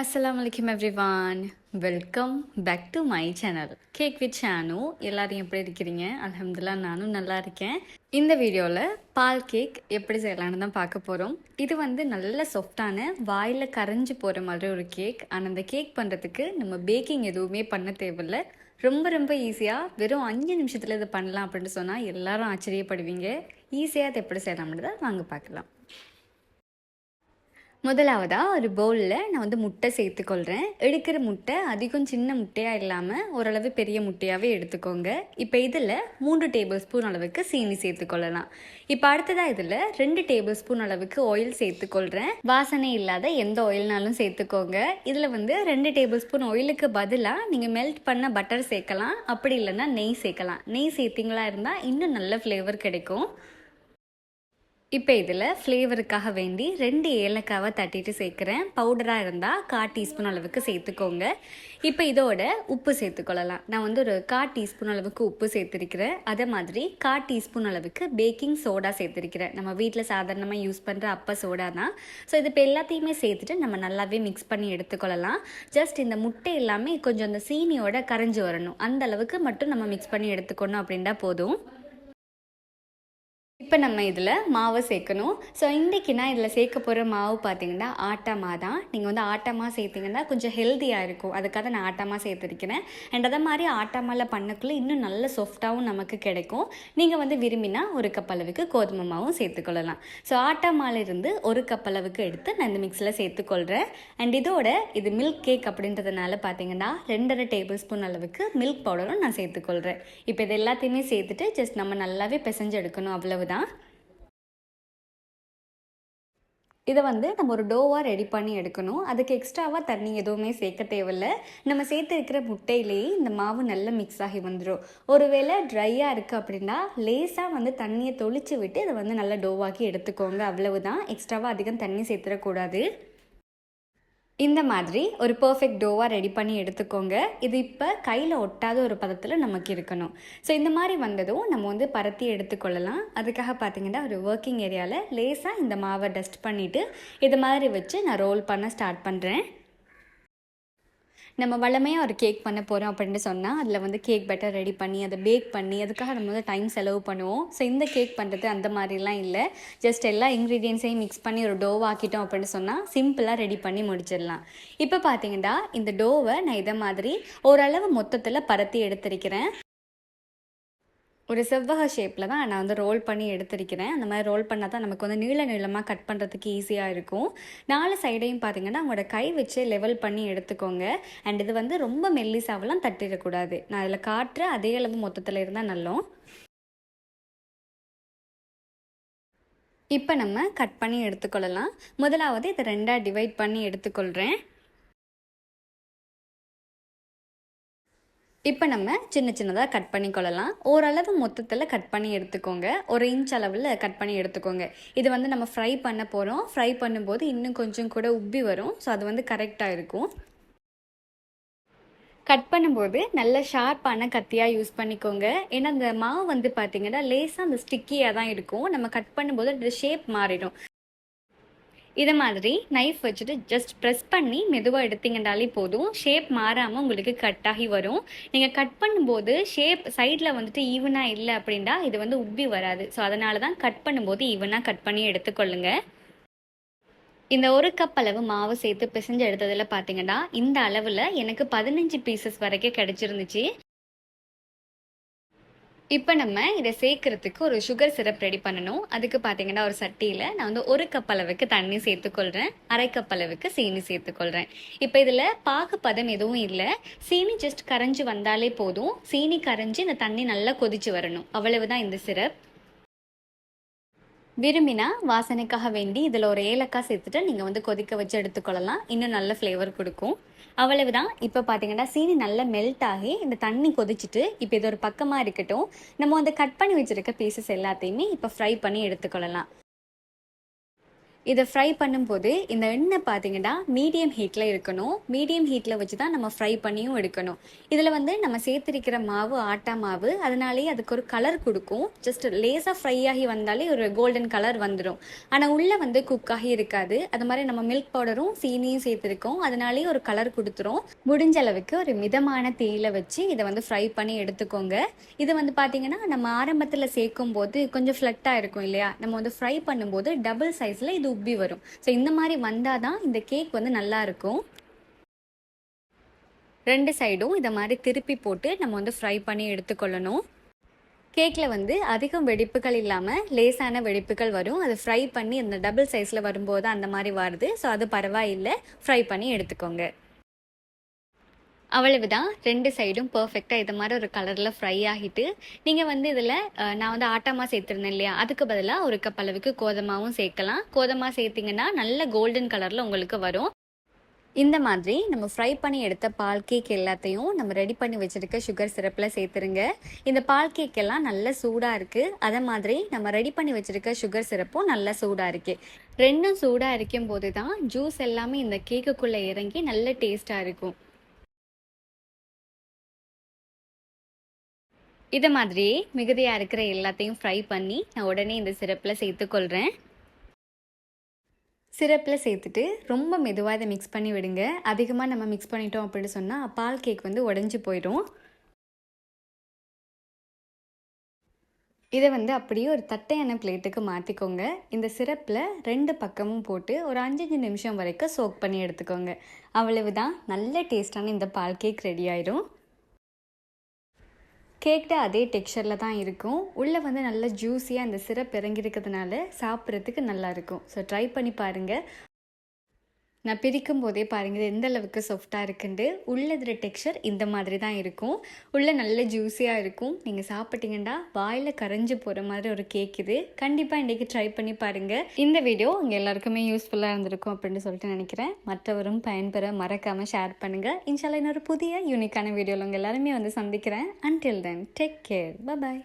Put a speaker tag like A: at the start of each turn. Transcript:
A: அஸ்ஸலாமு every everyone welcome back to my channel cake with Shanu எல்லாரும் எப்படி இருக்கிறீங்க? அலமதுல்லா நானும் நல்லா இருக்கேன். இந்த வீடியோவில் பால் கேக் எப்படி செய்யலான்னு தான் பார்க்க போகிறோம் இது வந்து நல்ல சாஃப்டான வாயில் கரைஞ்சி போகிற மாதிரி ஒரு கேக் ஆனால் அந்த கேக் பண்ணுறதுக்கு நம்ம பேக்கிங் எதுவுமே பண்ண தேவையில்ல. ரொம்ப ரொம்ப ஈஸியாக வெறும் அஞ்சு நிமிஷத்தில் இதை பண்ணலாம் அப்படின்னு சொன்னால் எல்லாரும் ஆச்சரியப்படுவீங்க. ஈஸியாக அதை எப்படி செய்யலாம்ன்றதை வாங்க பார்க்கலாம். முதலாவதாக ஒரு பவுலில் நான் வந்து முட்டை சேர்த்துக்கொள்கிறேன் எடுக்கிற முட்டை அதிகம் சின்ன முட்டையாக இல்லாமல் ஓரளவு பெரிய முட்டையாகவே எடுத்துக்கோங்க. இப்போ இதில் மூன்று டேபிள் ஸ்பூன் அளவுக்கு சீனி சேர்த்துக்கொள்ளலாம். இப்போ அடுத்ததாக இதில் ரெண்டு டேபிள் ஸ்பூன் அளவுக்கு ஆயில் சேர்த்துக்கொள்கிறேன் வாசனை இல்லாத எந்த ஆயில்னாலும் சேர்த்துக்கோங்க. இதில் வந்து ரெண்டு டேபிள் ஸ்பூன் ஆயிலுக்கு பதிலாக நீங்கள் மெல்ட் பண்ண பட்டர் சேர்க்கலாம். அப்படி இல்லைன்னா நெய் சேர்க்கலாம். நெய் சேர்த்திங்களா இருந்தால் இன்னும் நல்ல ஃப்ளேவர் கிடைக்கும். இப்போ இதில் ஃப்ளேவருக்காக வேண்டி ரெண்டு ஏலக்காவை தட்டிட்டு சேர்க்குறேன். பவுடராக இருந்தால் கா டீஸ்பூன் அளவுக்கு சேர்த்துக்கோங்க. இப்போ இதோட உப்பு சேர்த்துக்கொள்ளலாம். நான் வந்து ஒரு கா டீஸ்பூன் அளவுக்கு உப்பு சேர்த்துருக்கிறேன். அதே மாதிரி கா டீஸ்பூன் அளவுக்கு பேக்கிங் சோடா சேர்த்துருக்கிறேன். நம்ம வீட்டில் சாதாரணமாக யூஸ் பண்ணுற அப்ப சோடா தான். ஸோ இது இப்போ எல்லாத்தையுமே சேர்த்துட்டு நம்ம நல்லாவே மிக்ஸ் பண்ணி எடுத்துக்கொள்ளலாம். ஜஸ்ட் இந்த முட்டை எல்லாமே கொஞ்சம் அந்த சீனியோட கரைஞ்சி வரணும். அந்த அளவுக்கு மட்டும் நம்ம மிக்ஸ் பண்ணி எடுத்துக்கணும் அப்படின்டா போதும். இப்போ நம்ம இதில் மாவை சேர்க்கணும். ஸோ இன்றைக்கி நான் இதில் சேர்க்க போகிற மாவு பார்த்தீங்கன்னா ஆட்டா தான் நீங்கள் வந்து ஆட்டமாக சேர்த்திங்கன்னா கொஞ்சம் ஹெல்த்தியாக இருக்கும். அதுக்காக நான் ஆட்டமாக சேர்த்துருக்கிறேன். அண்ட் அதை மாதிரி ஆட்டமாவில் பண்ணக்குள்ளே இன்னும் நல்ல சாஃப்டாகவும் நமக்கு கிடைக்கும். நீங்கள் வந்து விரும்பினா ஒரு கப் அளவுக்கு கோதுமை மாவும் சேர்த்துக்கொள்ளலாம். ஸோ ஆட்டமாலிருந்து ஒரு கப் அளவுக்கு எடுத்து நான் இந்த மிக்ஸில் சேர்த்துக்கொள்கிறேன் அண்ட் இதோட இது மில்க் கேக் அப்படின்றதுனால பார்த்தீங்கன்னா ரெண்டரை டேபிள் ஸ்பூன் அளவுக்கு மில்க் பவுடரும் நான் சேர்த்துக்கொள்கிறேன் இப்போ இது எல்லாத்தையுமே சேர்த்துட்டு ஜஸ்ட் நம்ம நல்லாவே பிசைஞ்சு எடுக்கணும் அவ்வளவுதான். இதை வந்து நம்ம ஒரு டோவாக ரெடி பண்ணி எடுக்கணும். அதுக்கு எக்ஸ்ட்ராவாக தண்ணி எதுவுமே சேர்க்க தேவையில்ல. நம்ம சேர்த்துருக்கிற முட்டையிலேயே இந்த மாவு நல்லா மிக்ஸ் ஆகி வந்துடும் ஒருவேளை ட்ரையாக இருக்குது அப்படின்னா லேசாக வந்து தண்ணியை தொளிச்சு விட்டு இதை வந்து நல்லா டோவாக்கி எடுத்துக்கோங்க. அவ்வளவுதான். எக்ஸ்ட்ராவாக அதிகம் தண்ணி சேர்த்துடக்கூடாது. இந்த மாதிரி ஒரு பர்ஃபெக்ட் டோவாக ரெடி பண்ணி எடுத்துக்கோங்க. இது இப்போ கையில் ஒட்டாத ஒரு பதத்தில் நமக்கு இருக்கணும். ஸோ இந்த மாதிரி வந்ததும் நம்ம வந்து பரத்தி எடுத்துக்கொள்ளலாம். அதுக்காக பார்த்தீங்கன்னா ஒரு ஒர்க்கிங் ஏரியாவில் லேசாக இந்த மாவை டஸ்ட் பண்ணிவிட்டு இது மாதிரி வச்சு நான் ரோல் பண்ண ஸ்டார்ட் பண்ணுறேன் நம்ம வளமையாக ஒரு கேக் பண்ண போகிறோம் அப்படின்னு சொன்னால் அதில் வந்து கேக் பெட்டர் ரெடி பண்ணி அதை பேக் பண்ணி அதுக்காக நம்ம வந்து டைம் செலவு பண்ணுவோம். ஸோ இந்த கேக் பண்ணுறது அந்த மாதிரிலாம் இல்லை. ஜஸ்ட் எல்லா இன்க்ரீடியன்ஸையும் மிக்ஸ் பண்ணி ஒரு டோவ் ஆக்கிட்டோம் அப்படின்னு சொன்னால் சிம்பிளாக ரெடி பண்ணி முடிச்சிடலாம். இப்போ பார்த்தீங்கன்னா இந்த டோவை நான் இதை மாதிரி ஓரளவு மொத்தத்தில் பரத்தி எடுத்திருக்கிறேன். ஒரு செவ்வக ஷேப்பில் தான் நான் வந்து ரோல் பண்ணி எடுத்திருக்கிறேன். அந்த மாதிரி ரோல் பண்ணால் தான் நமக்கு வந்து நீள நீளமாக கட் பண்ணுறதுக்கு ஈஸியாக இருக்கும். நாலு சைடையும் பார்த்தீங்கன்னா உங்களோட கை வச்சு லெவல் பண்ணி எடுத்துக்கோங்க. அண்ட் இது வந்து ரொம்ப மெல்லிசாவெல்லாம் தட்டிடக்கூடாது. நான் அதில் காட்டுற அதே அளவு மொத்தத்தில் இருந்தால் நல்லோம். இப்போ நம்ம கட் பண்ணி எடுத்துக்கொள்ளலாம். முதலாவது இதை ரெண்டாக டிவைட் பண்ணி எடுத்துக்கொள்கிறேன் இப்போ நம்ம சின்ன சின்னதாக கட் பண்ணி கொள்ளலாம். ஓரளவு மொத்தத்தில் கட் பண்ணி எடுத்துக்கோங்க. ஒரு இன்ச் அளவில் கட் பண்ணி எடுத்துக்கோங்க. இது வந்து நம்ம ஃப்ரை பண்ண போகிறோம் ஃப்ரை பண்ணும்போது இன்னும் கொஞ்சம் கூட உப்பி வரும். ஸோ அது வந்து கரெக்டாக இருக்கும். கட் பண்ணும்போது நல்ல ஷார்ப்பான கத்தியாக யூஸ் பண்ணிக்கோங்க. ஏன்னா அந்த மாவு வந்து பார்த்தீங்கன்னா லேசாக அந்த ஸ்டிக்கியாக தான் இருக்கும். நம்ம கட் பண்ணும்போது அந்த ஷேப் மாறிடும். இதை மாதிரி நைஃப் வச்சுட்டு ஜஸ்ட் ப்ரெஸ் பண்ணி மெதுவாக எடுத்தீங்கன்னாலே போதும். ஷேப் மாறாமல் உங்களுக்கு கட் ஆகி வரும். நீங்கள் கட் பண்ணும்போது ஷேப் சைடில் வந்துட்டு ஈவனாக இல்லை அப்படின்னா இது வந்து உப்பி வராது. ஸோ அதனால தான் கட் பண்ணும்போது ஈவனாக கட் பண்ணி எடுத்துக்கொள்ளுங்க. இந்த ஒரு கப் அளவு மாவு சேர்த்து பிசைஞ்சு எடுத்ததில் பார்த்தீங்கன்னா இந்த அளவில் எனக்கு பதினஞ்சு பீசஸ் வரைக்கும் கிடச்சிருந்துச்சு. இப்போ நம்ம இதை சேர்க்கறதுக்கு ஒரு சுகர் சிரப் ரெடி பண்ணணும். அதுக்கு பார்த்தீங்கன்னா ஒரு சட்டியில் நான் வந்து ஒரு கப் அளவுக்கு தண்ணி சேர்த்துக்கொள்கிறேன் அரை கப் அளவுக்கு சீனி சேர்த்துக்கொள்கிறேன் இப்போ இதில் பாகு பதம் எதுவும் இல்லை. சீனி ஜஸ்ட் கரைஞ்சி வந்தாலே போதும். சீனி கரைஞ்சி இந்த தண்ணி நல்லா கொதிச்சு வரணும். அவ்வளவுதான் இந்த சிரப் விரும்பினா வாசனைக்காக வேண்டி இதில் ஒரு ஏலக்காய் சேர்த்துட்டு நீங்கள் வந்து கொதிக்க வச்சு எடுத்துக்கொள்ளலாம். இன்னும் நல்ல ஃப்ளேவர் கொடுக்கும். அவ்வளவுதான். இப்போ பார்த்தீங்கன்னா சீனி நல்லா மெல்ட் ஆகி இந்த தண்ணி கொதிச்சுட்டு இப்போ இது ஒரு பக்கமாக இருக்கட்டும். நம்ம வந்து கட் பண்ணி வச்சுருக்க பீசஸ் எல்லாத்தையுமே இப்போ ஃப்ரை பண்ணி எடுத்துக்கொள்ளலாம். இதை ஃப்ரை பண்ணும்போது இந்த எண்ணெய் பார்த்தீங்கன்னா மீடியம் ஹீட்டில் இருக்கணும். மீடியம் ஹீட்டில் வச்சு தான் நம்ம ஃப்ரை பண்ணியும் எடுக்கணும். இதில் வந்து நம்ம சேர்த்திருக்கிற மாவு ஆட்டா மாவு அதனாலேயே அதுக்கு ஒரு கலர் கொடுக்கும். ஜஸ்ட் லேசாக ஃப்ரை ஆகி வந்தாலே ஒரு கோல்டன் கலர் வந்துடும் ஆனால் உள்ளே வந்து குக் ஆகி இருக்காது. அது மாதிரி நம்ம மில்க் பவுடரும் சீனியும் சேர்த்துருக்கோம். அதனாலேயே ஒரு கலர் கொடுத்துரும். முடிஞ்ச அளவுக்கு ஒரு மிதமான தேயில வச்சு இதை வந்து ஃப்ரை பண்ணி எடுத்துக்கோங்க. இது வந்து பார்த்தீங்கன்னா நம்ம ஆரம்பத்தில் சேர்க்கும் போது கொஞ்சம் ஃப்ளட்டாக இருக்கும் இல்லையா? நம்ம வந்து ஃப்ரை பண்ணும்போது டபுள் சைஸில் இது உப்பி வரும். ஸோ இந்த மாதிரி வந்தால் தான் இந்த கேக் வந்து நல்லா இருக்கும் ரெண்டு சைடும் இதை மாதிரி திருப்பி போட்டு நம்ம வந்து ஃப்ரை பண்ணி எடுத்துக்கொள்ளணும். கேக்கில் வந்து அதிகம் வெடிப்புகள் இல்லாமல் லேசான வெடிப்புகள் வரும். அது ஃப்ரை பண்ணி அந்த டபுள் சைஸில் வரும்போது அந்த மாதிரி வருது. ஸோ அது பரவாயில்லை. ஃப்ரை பண்ணி எடுத்துக்கோங்க. அவ்வளவுதான். ரெண்டு சைடும் பர்ஃபெக்டாக இது மாதிரி ஒரு கலரில் ஃப்ரை ஆகிட்டு நீங்கள் வந்து இதில் நான் வந்து ஆட்டாமா சேர்த்துருந்தேன் இல்லையா? அதுக்கு பதிலாக ஒரு கப் அளவுக்கு கோதமாவும் சேர்க்கலாம். கோதமா சேர்த்திங்கன்னா நல்ல கோல்டன் கலரில் உங்களுக்கு வரும். இந்த மாதிரி நம்ம ஃப்ரை பண்ணி எடுத்த பால் கேக் எல்லாத்தையும் நம்ம ரெடி பண்ணி வச்சுருக்க சுகர் சிரப்பில் சேர்த்துருங்க. இந்த பால் கேக் எல்லாம் நல்ல சூடாக இருக்குது அதே மாதிரி நம்ம ரெடி பண்ணி வச்சுருக்க சுகர் சிரப்பும் நல்ல சூடாக இருக்குது ரெண்டும் சூடாக இருக்கும் போது தான் ஜூஸ் எல்லாமே இந்த கேக்குக்குள்ளே இறங்கி நல்ல டேஸ்ட்டாக இருக்கும். இதை மாதிரியே மிகுதியாக இருக்கிற எல்லாத்தையும் ஃப்ரை பண்ணி நான் உடனே இந்த சிரப்பில் சேர்த்துக்கொள்கிறேன் சிரப்பில் சேர்த்துட்டு ரொம்ப மெதுவாக இதை மிக்ஸ் பண்ணி விடுங்க. அதிகமாக நம்ம மிக்ஸ் பண்ணிட்டோம் அப்படின்னு சொன்னால் பால் கேக் வந்து உடஞ்சி போயிடும். இதை வந்து அப்படியே ஒரு தட்டையான பிளேட்டுக்கு மாற்றிக்கோங்க இந்த சிரப்பில் ரெண்டு பக்கமும் போட்டு ஒரு அஞ்சஞ்சு நிமிஷம் வரைக்கும் சோக் பண்ணி எடுத்துக்கோங்க. அவ்வளவுதான். நல்ல டேஸ்டான இந்த பால் கேக் ரெடி ஆயிடும் கேக்கிட்ட அதே டெக்ஸ்சரில் தான் இருக்கும். உள்ளே வந்து நல்லா ஜூஸியாக அந்த சிரப் இறங்கியிருக்கிறதுனால சாப்பிட்றதுக்கு நல்லாயிருக்கும் ஸோ ட்ரை பண்ணி பாருங்கள் நான் பிரிக்கும் போதே பாருங்கள் எந்த அளவுக்கு சாஃப்டாக இருக்குன்ட்டு உள்ளே டெக்ஸ்சர் இந்த மாதிரி தான் இருக்கும். உள்ளே நல்ல ஜூஸியாக இருக்கும். நீங்கள் சாப்பிட்டீங்கன்னா வாயில் கரைஞ்சி போகிற மாதிரி ஒரு கேக் இது. கண்டிப்பாக இன்றைக்கி ட்ரை பண்ணி பாருங்கள் இந்த வீடியோ உங்கள் எல்லாருக்குமே யூஸ்ஃபுல்லாக இருந்திருக்கும் அப்படின்னு சொல்லிட்டு நினைக்கிறேன். மற்றவரும் பயன்பெற மறக்காமல் ஷேர் பண்ணுங்கள் இன்ஷால்லா இன்னொரு புதிய யூனிக்கான வீடியோவில் உங்கள் எல்லாருமே வந்து சந்திக்கிறேன். Until then take care bye